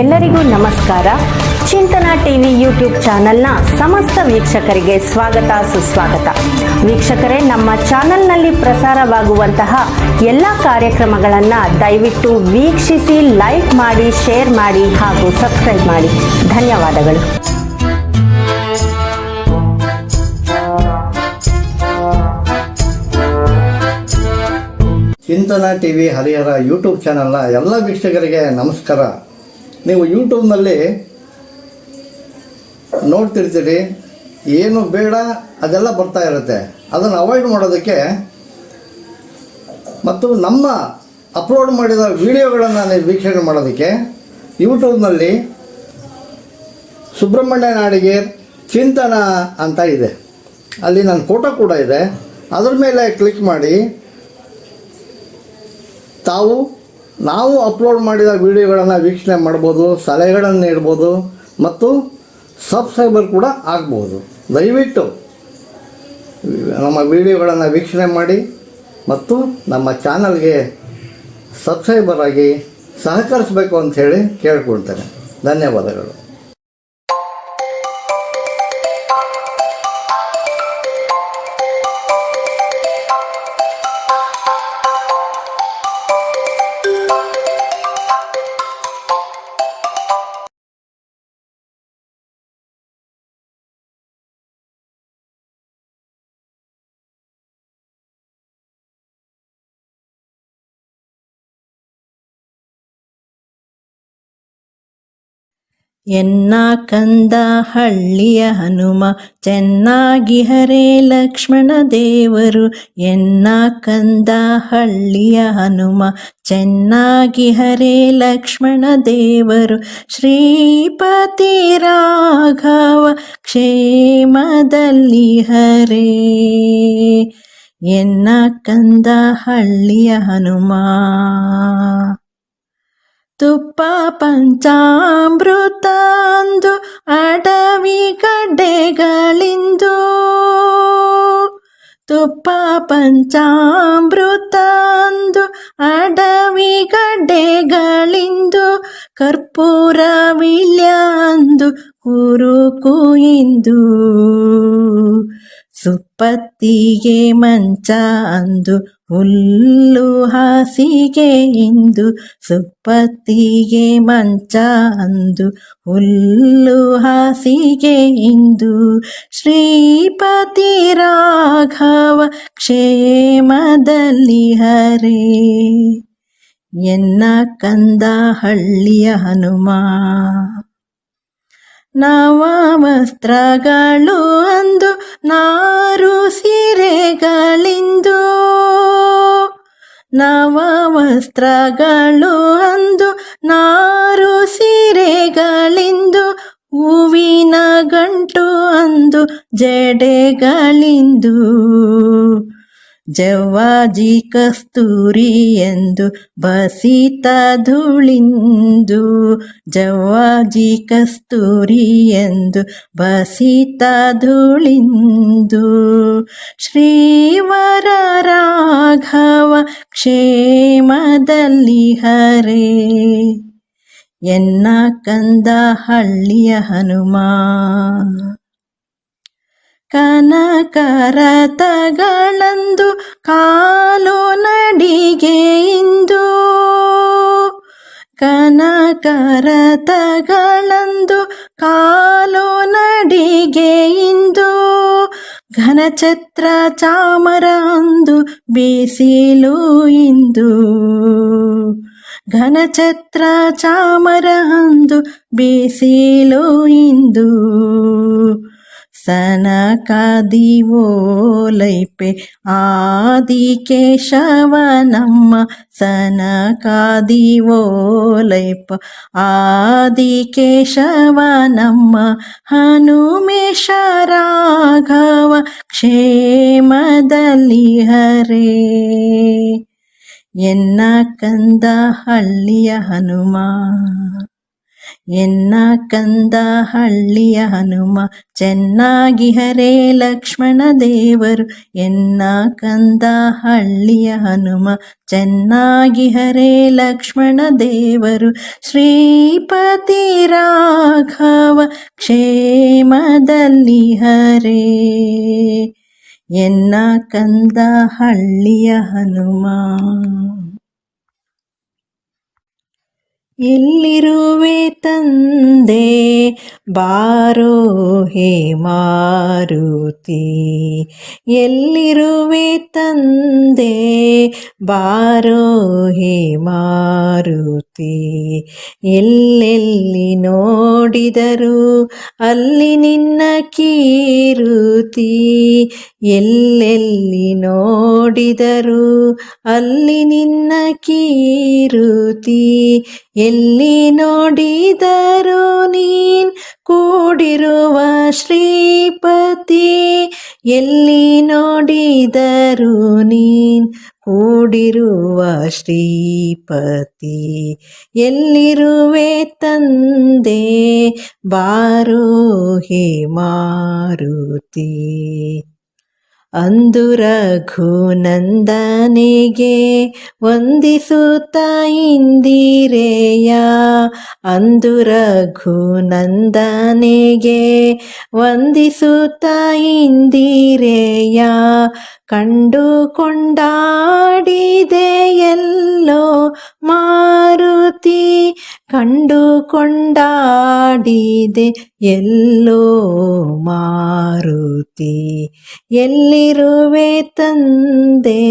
ಎಲ್ಲರಿಗೂ ನಮಸ್ಕಾರ. ಚಿಂತನಾ TV YouTube ಚಾನೆಲ್ನ ಸಮಸ್ತ ವೀಕ್ಷಕರಿಗೆ ಸ್ವಾಗತ, ಸುಸ್ವಾಗತ. ವೀಕ್ಷಕರೇ, ನಮ್ಮ ಚಾನೆಲ್ನಲ್ಲಿ ಪ್ರಸಾರವಾಗುವಂತಹ ಎಲ್ಲ ಕಾರ್ಯಕ್ರಮಗಳನ್ನು ದಯವಿಟ್ಟು ವೀಕ್ಷಿಸಿ, ಲೈಕ್ ಮಾಡಿ, ಶೇರ್ ಮಾಡಿ ಹಾಗೂ ಸಬ್ಸ್ಕ್ರೈಬ್ ಮಾಡಿ. ಧನ್ಯವಾದಗಳು. ಚಿಂತನಾ ಟಿವಿ ಹರಿಹರ ಯೂಟ್ಯೂಬ್ ಚಾನೆಲ್ನ ಎಲ್ಲ ವೀಕ್ಷಕರಿಗೆ ನಮಸ್ಕಾರ. ನೀವು ಯೂಟ್ಯೂಬ್ನಲ್ಲಿ ನೋಡ್ತಿರ್ತೀರಿ. ಏನು ಬೇಡ, ಅದೆಲ್ಲ ಬರ್ತಾ ಇರುತ್ತೆ. ಅದನ್ನು ಅವಾಯ್ಡ್ ಮಾಡೋದಕ್ಕೆ ಮತ್ತು ನಮ್ಮ ಅಪ್ಲೋಡ್ ಮಾಡಿದ ವಿಡಿಯೋಗಳನ್ನು ವೀಕ್ಷಣೆ ಮಾಡೋದಕ್ಕೆ ಯೂಟ್ಯೂಬ್ನಲ್ಲಿ ಸುಬ್ರಹ್ಮಣ್ಯ ನಾಡಿಗೆ ಚಿಂತನ ಅಂತ ಇದೆ. ಅಲ್ಲಿ ನನ್ನ ಫೋಟೋ ಕೂಡ ಇದೆ. ಅದರ ಮೇಲೆ ಕ್ಲಿಕ್ ಮಾಡಿ ತಾವು ನಾವು ಅಪ್ಲೋಡ್ ಮಾಡಿದ ವಿಡಿಯೋಗಳನ್ನು ವೀಕ್ಷಣೆ ಮಾಡ್ಬೋದು, ಸಲಹೆಗಳನ್ನು ನೀಡ್ಬೋದು ಮತ್ತು ಸಬ್ಸ್ಕ್ರೈಬರ್ ಕೂಡ ಆಗ್ಬೋದು. ದಯವಿಟ್ಟು ನಮ್ಮ ವಿಡಿಯೋಗಳನ್ನು ವೀಕ್ಷಣೆ ಮಾಡಿ ಮತ್ತು ನಮ್ಮ ಚಾನಲ್ಗೆ ಸಬ್ಸ್ಕ್ರೈಬರ್ ಆಗಿ ಸಹಕರಿಸಬೇಕು ಹೇಳಿ ಕೇಳ್ಕೊಳ್ತೇನೆ. ಧನ್ಯವಾದಗಳು. ಎನ್ನ ಕಂದ ಹಳ್ಳಿಯ ಹನುಮ, ಚೆನ್ನಾಗಿ ಹರೇ ಲಕ್ಷ್ಮಣ ದೇವರು. ಎನ್ನ ಕಂದ ಹಳ್ಳಿಯ ಹನುಮ, ಚೆನ್ನಾಗಿ ಹರೇ ಲಕ್ಷ್ಮಣ ದೇವರು. ಶ್ರೀಪತಿ ರಾಘವ ಕ್ಷೇಮದಲ್ಲಿ ಹರೇ. ಎನ್ನ ಕಂದ ಹಳ್ಳಿಯ ಹನುಮ. ತುಪ್ಪ ಪಂಚಾಮೃತ ಅಂದು ಅಡವಿ ಗಡ್ಡೆಗಳಿಂದು ತುಪ್ಪ ಪಂಚಾಮೃತ ಅಂದು ಅಡವಿ ಗಡ್ಡೆಗಳಿಂದು ಕರ್ಪೂರ ವಿಳ್ಯಾಂದು ಕುರುಕು ಇಂದು ಸುಪ್ಪತ್ತಿಗೆ ಮಂಚ ಅಂದು ಹುಲ್ಲು ಹಾಸಿಗೆ ಇಂದು ಸುಪ್ಪತ್ತಿಗೆ ಮಂಚ ಅಂದು. ಹುಲ್ಲು ಹಾಸಿಗೆ ಇಂದು ಶ್ರೀಪತಿ ರಾಘವ ಕ್ಷೇಮದಲ್ಲಿ ಹರೇ. ಎನ್ನ ಕಂದ ಹಳ್ಳಿಯ ಹನುಮ. ನವ ವಸ್ತ್ರಗಳು ಅಂದು ನಾರು ಸೀರೆಗಳಿಂದು ನವ ವಸ್ತ್ರಗಳು ಅಂದು ನಾರು ಸೀರೆಗಳಿಂದು ಹೂವಿನ ಗಂಟು ಅಂದು ಜಡೆಗಳಿಂದು. ಜವ್ವಾಜಿ ಕಸ್ತೂರಿ ಎಂದು ಬಸಿತ ಧೂಳಿಂದು, ಜವ್ವಾಜಿ ಕಸ್ತೂರಿ ಎಂದು ಬಸಿತ ಧೂಳಿಂದು. ಶ್ರೀವರ ರಾಘವ ಕ್ಷೇಮದಲ್ಲಿ ಹರೇ, ಎನ್ನ ಕಂದ ಹಳ್ಳಿಯ ಹನುಮ. ಕನಕರತಗಳಂದು ಕಾಲು ನಡಿಗೆಯಿಂದು ಕನಕರತಗಳಂದು ಕಾಲು ನಡಿಗೆಯಿಂದು ಘನಛತ್ರ ಚಾಮರ ಅಂದು ಬಿಸಿಲು ಇಂದು ಘನಛತ್ರ ಚಾಮರ ಅಂದು ಬಿಸಿಲು ಇಂದು ಸನಕಾದಿವೋಲೈಪೆ ಆದಿಕೇಶವ ನಮ್ಮ ಸನಕಾದಿವೋಲೈಪ ಆದಿಕೇಶವ ನಮ್ಮ ಹನುಮೇಶ ರಾಘವ ಕ್ಷೇಮದಲ್ಲಿ ಹರೇ. ಎನ್ನ ಕಂದ ಹಳ್ಳಿಯ ಹನುಮ. ಎನ್ನ ಕಂದ ಹಳ್ಳಿಯ ಹನುಮ, ಚೆನ್ನಾಗಿ ಹರೇ ಲಕ್ಷ್ಮಣ ದೇವರು. ಎನ್ನ ಕಂದ ಹಳ್ಳಿಯ ಹನುಮ, ಚೆನ್ನಾಗಿ ಹರೇ ಲಕ್ಷ್ಮಣ ದೇವರು. ಶ್ರೀಪತಿ ರಾಘವ ಕ್ಷೇಮದಲ್ಲಿ ಹರೇ. ಎನ್ನ ಕಂದ ಹಳ್ಳಿಯ ಹನುಮ. ಎಲ್ಲಿರುವೆ ತಂದೆ ಬಾರೋ ಹೇ ಮಾರುತಿ. ಎಲ್ಲಿರುವೆ ತಂದೆ ಬಾರೋ ಹೇ ಮಾರುತಿ. ಎಲ್ಲೆಲ್ಲಿ ನೋಡಿದರು ಅಲ್ಲಿ ನಿನ್ನ ಕೀರುತಿ. ಎಲ್ಲೆಲ್ಲಿ ನೋಡಿದರು ಅಲ್ಲಿ ನಿನ್ನ ಕೀರುತಿ. ಎಲ್ಲಿ ನೋಡಿದರೂ ನೀನ್ ಕೂಡಿರುವ ಶ್ರೀಪತಿ, ಎಲ್ಲಿ ನೋಡಿದರು ನೀನ್ ಕೂಡಿರುವ ಶ್ರೀಪತಿ, ಎಲ್ಲಿರುವೆ ತಂದೆ ಬಾರೋ ಹೇ ಮಾರುತಿ. ಅಂದು ರಘುನಂದನಿಗೆ ವಂದಿಸುತ್ತ ಇಂದಿರೆಯ. ಅಂದು ರಘುನಂದನಿಗೆ ವಂದಿಸುತ್ತ ಇಂದಿರೆಯ. ಕಂಡುಕೊಂಡಾಡಿದೆ ಎಲ್ಲೋ ಮಾರುತಿ ಕಂಡುಕೊಂಡಾಡಿದೆ ಎಲ್ಲೋ ಮಾರುತಿ. ಎಲ್ಲಿರುವೆ ತಂದೆ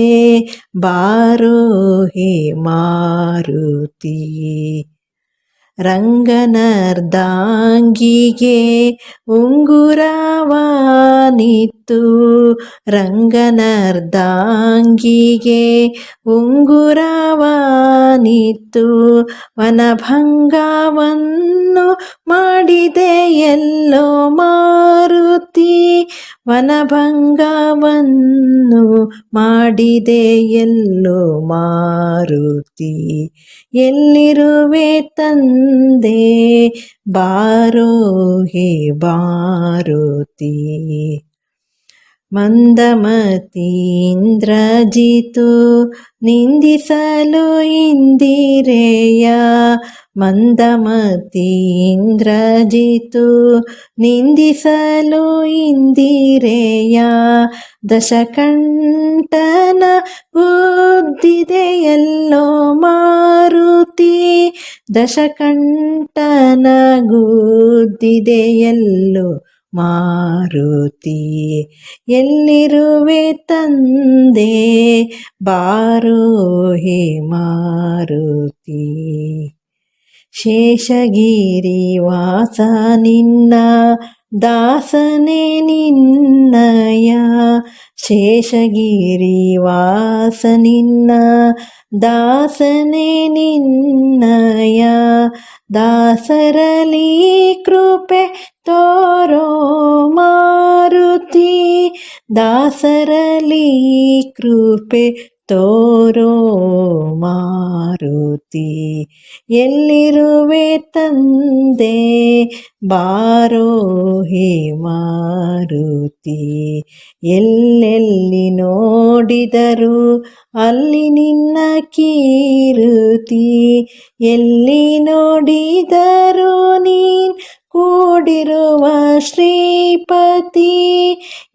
ಬಾರೋ ಹೇ ಮಾರುತಿ. ರಂಗನರ್ದಾಂಗಿಗೆ ಉಂಗುರವಾನಿತ್ತು ರಂಗನರ್ದಾಂಗಿಗೆ ಉಂಗುರವಾನಿತ್ತು. ವನಭಂಗವನ್ನು ಮಾಡಿದೆ ಎಲ್ಲೋ ಮಾರುತಿ. ವನಭಂಗವನ್ನು ಮಾಡಿದೆ ಎಲ್ಲೋ ಮಾರುತಿ. ಎಲ್ಲಿರುವೆ ತಂದೆ ಬಾರೋ ಹೇ ಬಾರುತಿ. ಮಂದಮತಿ ಇಂದ್ರಜಿತು ನಿಂದಿಸಲು ಇಂದಿರೆಯ ಮಂದಮತಿ ಇಂದ್ರಜಿತು ನಿಂದಿಸಲು ಇಂದಿರೆಯ ದಶಕಂಠನ ಬುದ್ಧಿದೆಯಲ್ಲೋ ಮಾರುತಿ ದಶಕಂಠನ ಗುದ್ದಿದೆ ಎಲ್ಲೋ ಮಾರುತಿ. ಎಲ್ಲಿರುವೆ ತಂದೆ ಬಾರೋ ಹೇ ಮಾರುತಿ. ಶೇಷಗಿರಿ ವಾಸ ನಿನ್ನ, ದಾಸನೆ ನಿನ್ನಯ. ಶೇಷಗಿರಿ ವಾಸ ನಿನ್ನ, ದಾಸನೆ ನಿನ್ನಯ. ದಾಸರಲಿ ಕೃಪೆ ತೋರೋ ಮಾರುತಿ. ದಾಸರಲಿ ಕೃಪೆ ತೋರೋ ಮಾರುತಿ, ಎಲ್ಲಿರುವೆ ತಂದೆ? ಬಾರೋ ಹೇ ಮಾರುತಿ, ಎಲ್ಲೆಲ್ಲಿ ನೋಡಿದರು ಅಲ್ಲಿ ನಿನ್ನ ಕೀರುತಿ, ಎಲ್ಲಿ ನೋಡಿದರು ನೀನ್ ಕೂಡಿರುವ ಶ್ರೀಪತಿ,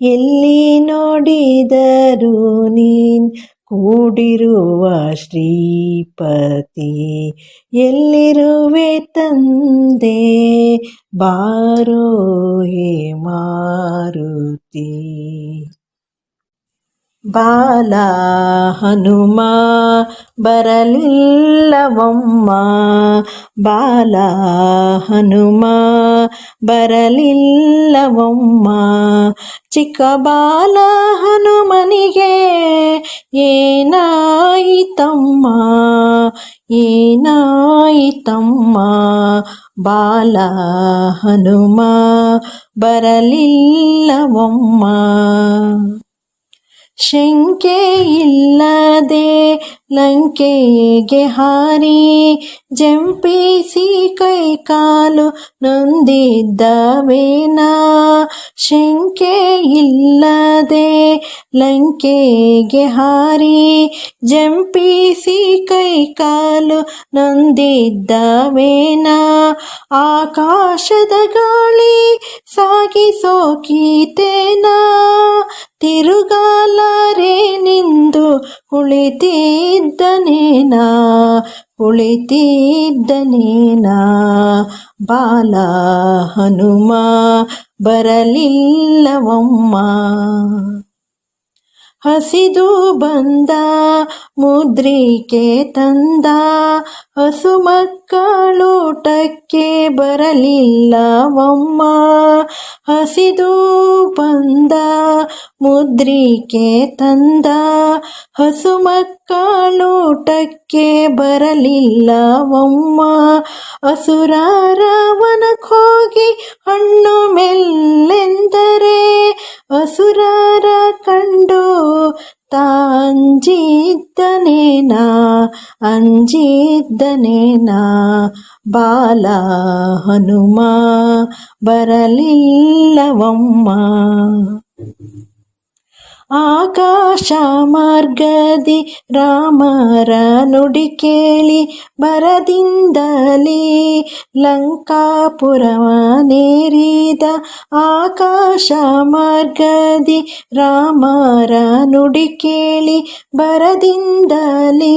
ಎಲ್ಲಿ ನೋಡಿದರು ನೀನ್ ಕೂಡಿರುವ ಶ್ರೀಪತಿ ಎಲ್ಲಿರುವೆ ತಂದೆ? ಬಾರೋ ಹೇ ಮಾರುತಿ. ಬಾಲ ಹನುಮ ಬರಲಿಲ್ಲವಮ್ಮ ಬಾಲ ಹನುಮ ಬರಲಿಲ್ಲವಮ್ಮ ಚಿಕ್ಕ ಬಾಲ ಹನುಮನಿಗೆ ಏನಾಯಿತಮ್ಮ ಏನಾಯಿತಮ್ಮ ಬಾಲ ಹನುಮ ಬರಲಿಲ್ಲವಮ್ಮ ಶಂಕೆ ಇಲ್ಲದೆ ಲಂಕೆಗೆ ಹಾರಿ ಜಂಪಿಸಿ ಕೈ ಕಾಲು ನೊಂದಿದ್ದವೇನ? ಶಂಕೆ ಇಲ್ಲದೆ ಲಂಕೆಗೆ ಹಾರಿ ಜಂಪಿಸಿ ಕೈ ಕಾಲು ನೊಂದಿದ್ದವೇನ? ಆಕಾಶದ ಗಾಳಿ ಸಾಗಿ ಸೋಕೀತೇನಾ ತಿರುಗಾಲಾರೆ ನಿಂದು ಕುಳಿತಿದ್ದನೇನ ಕುಳಿತಿದ್ದನೇನ ಬಾಲ ಹನುಮ ಬರಲಿಲ್ಲವಮ್ಮ ಹಸಿದು ಬಂದ, ಮುದ್ರಿಕೆ ತಂದ, ಹಸು ಮಕ್ಕಳೂಟಕ್ಕೆ ಬರಲಿಲ್ಲವಮ್ಮ ಹಸಿದು ಬಂದ, ಮುದ್ರಿಕೆ ತಂದ, ಹಸು ಮಕ್ಕಳೂಟಕ್ಕೆ ಬರಲಿಲ್ಲವಮ್ಮ ಅಸುರಾರವನಕ್ಕೋಗಿ ಹಣ್ಣು ಮೆಲ್ಲೆಂದರೆ ಅಸುರಾರ ಕಂಡು ತಾಂಜಿದ್ದನೇನ ಅಂಜಿದ್ದನೇನ ಬಾಲ ಹನುಮ ಬರಲಿಲ್ಲವಮ್ಮ ಆಕಾಶ ಮಾರ್ಗದಿ ರಾಮರ ನುಡಿ ಕೇಳಿ ಬರದಿಂದಲೇ ಲಂಕಾಪುರವ ನೇರಿದ ಆಕಾಶ ಮಾರ್ಗದಿ ರಾಮರ ನುಡಿ ಕೇಳಿ ಬರದಿಂದಲೇ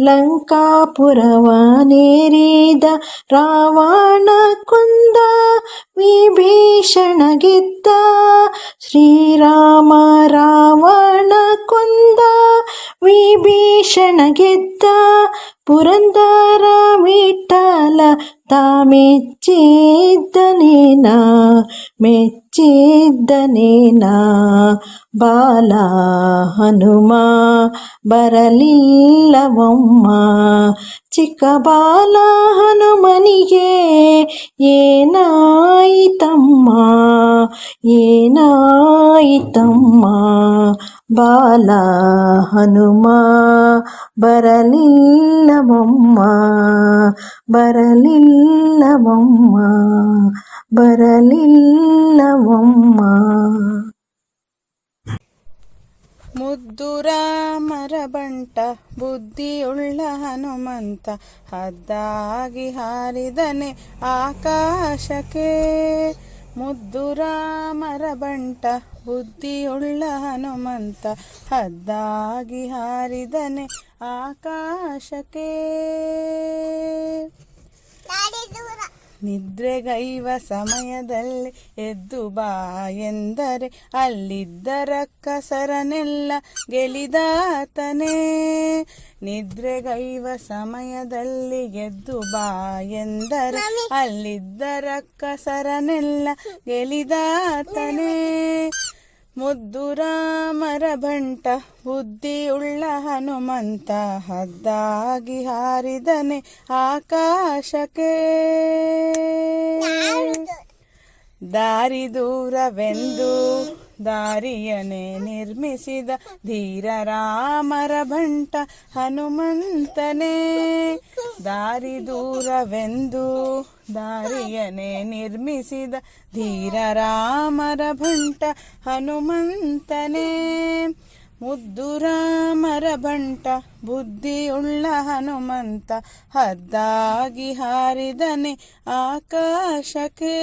ಲಂಕಾಪುರವ ನೇರಿದ ರಾವಣ ಕುಂದ ವಿಭೀಷಣ ಗೆದ್ದ ಶ್ರೀರಾಮ ರಾವಣ ಕೊಂದ ವಿಭೀಷಣ ಗೆದ್ದ ಪುರಂದರ ವಿಠಲ ತಾ ಮೆಚ್ಚಿದ್ದನೇನ ಮೆಚ್ಚಿದ್ದನೇನ ಬಾಲ ಹನುಮ ಬರಲಿಲ್ಲವಮ್ಮ ಚಿಕ್ಕ ಬಾಲ ಹನುಮನಿಗೆ ಏನಾಯಿತಮ್ಮ ಏನಾಯಿತಮ್ಮ ಬಾಲ ಹನುಮ ಬರಲಿಲ್ಲವಮ್ಮ ಬರಲಿಲ್ಲ ಮೊಮ್ಮ. ಮುದ್ದು ರಾಮರ ಬಂಟ, ಬುದ್ಧಿಯುಳ್ಳ ಹನುಮಂತ, ಹದ್ದಾಗಿ ಹಾರಿದನೆ ಆಕಾಶಕ್ಕೆ. ಮುದ್ದು ರಾಮರ ಬಂಟ ಬುದ್ಧಿಯುಳ್ಳ ಹನುಮಂತ ಹದ್ದಾಗಿ ಹಾರಿದನೆ ಆಕಾಶಕ್ಕೆ. ನಿದ್ರೆಗೈವ ಸಮಯದಲ್ಲಿ ಎದ್ದು ಬಾ ಎಂದರೆ ಅಲ್ಲಿದ್ದರ ಕಸರನೆಲ್ಲ ಗೆಲಿದಾತನೇ. ನಿದ್ರೆಗೈವ ಸಮಯದಲ್ಲಿ ಎದ್ದು ಬಾ ಎಂದರೆ ಅಲ್ಲಿದ್ದರ ಕಸರನೆಲ್ಲ ಗೆಲಿದಾತನೇ. ಮುದ್ದು ರಾಮರ ಬಂಟ ಬುದ್ಧಿಯುಳ್ಳ ಹನುಮಂತ ಹದ್ದಾಗಿ ಹಾರಿದನೆ ಆಕಾಶಕ್ಕೆ. ದಾರಿ ದೂರವೆಂದು ದಾರಿಯನೆ ನಿರ್ಮಿಸಿದ ಧೀರ ರಾಮರ ಭಂಟ ಹನುಮಂತನೇ. ದಾರಿ ದೂರವೆಂದು ದಾರಿಯನೆ ನಿರ್ಮಿಸಿದ ಧೀರ ರಾಮರ ಭಂಟ ಹನುಮಂತನೇ. ಮುದ್ದು ರಾಮರ ಬಂಟ ಬುದ್ಧಿಯುಳ್ಳ ಹನುಮಂತ ಹದ್ದಾಗಿ ಹಾರಿದನೆ ಆಕಾಶಕ್ಕೆ.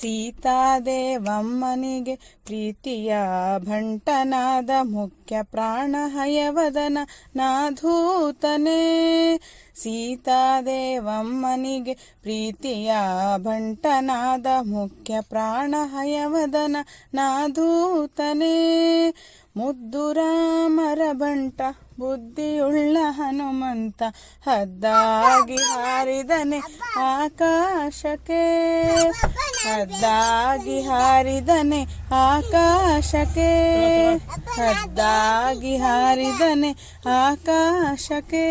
ಸೀತಾದೇವಮ್ಮನಿಗೆ ಪ್ರೀತಿಯ ಭಂಟನಾದ ಮುಖ್ಯ ಪ್ರಾಣ ಹಯವದನ ನಾಧೂತನೇ. ಸೀತಾದೇವಮ್ಮನಿಗೆ ಪ್ರೀತಿಯ ಭಂಟನಾದ ಮುಖ್ಯ ಪ್ರಾಣ ಹಯವದನ ನಾಧೂತನೇ. ಮುದ್ದು ರಾಮರ ಬಂಟ ಬುದ್ಧಿಯುಳ್ಳ ಹನುಮಂತ ಹದ್ದಾಗಿ ಹಾರಿದನೆ ಆಕಾಶಕ್ಕೆ. ಹದ್ದಾಗಿ ಹಾರಿದನೆ ಆಕಾಶಕ್ಕೆ. ಹದ್ದಾಗಿ ಹಾರಿದನೆ ಆಕಾಶಕ್ಕೆ.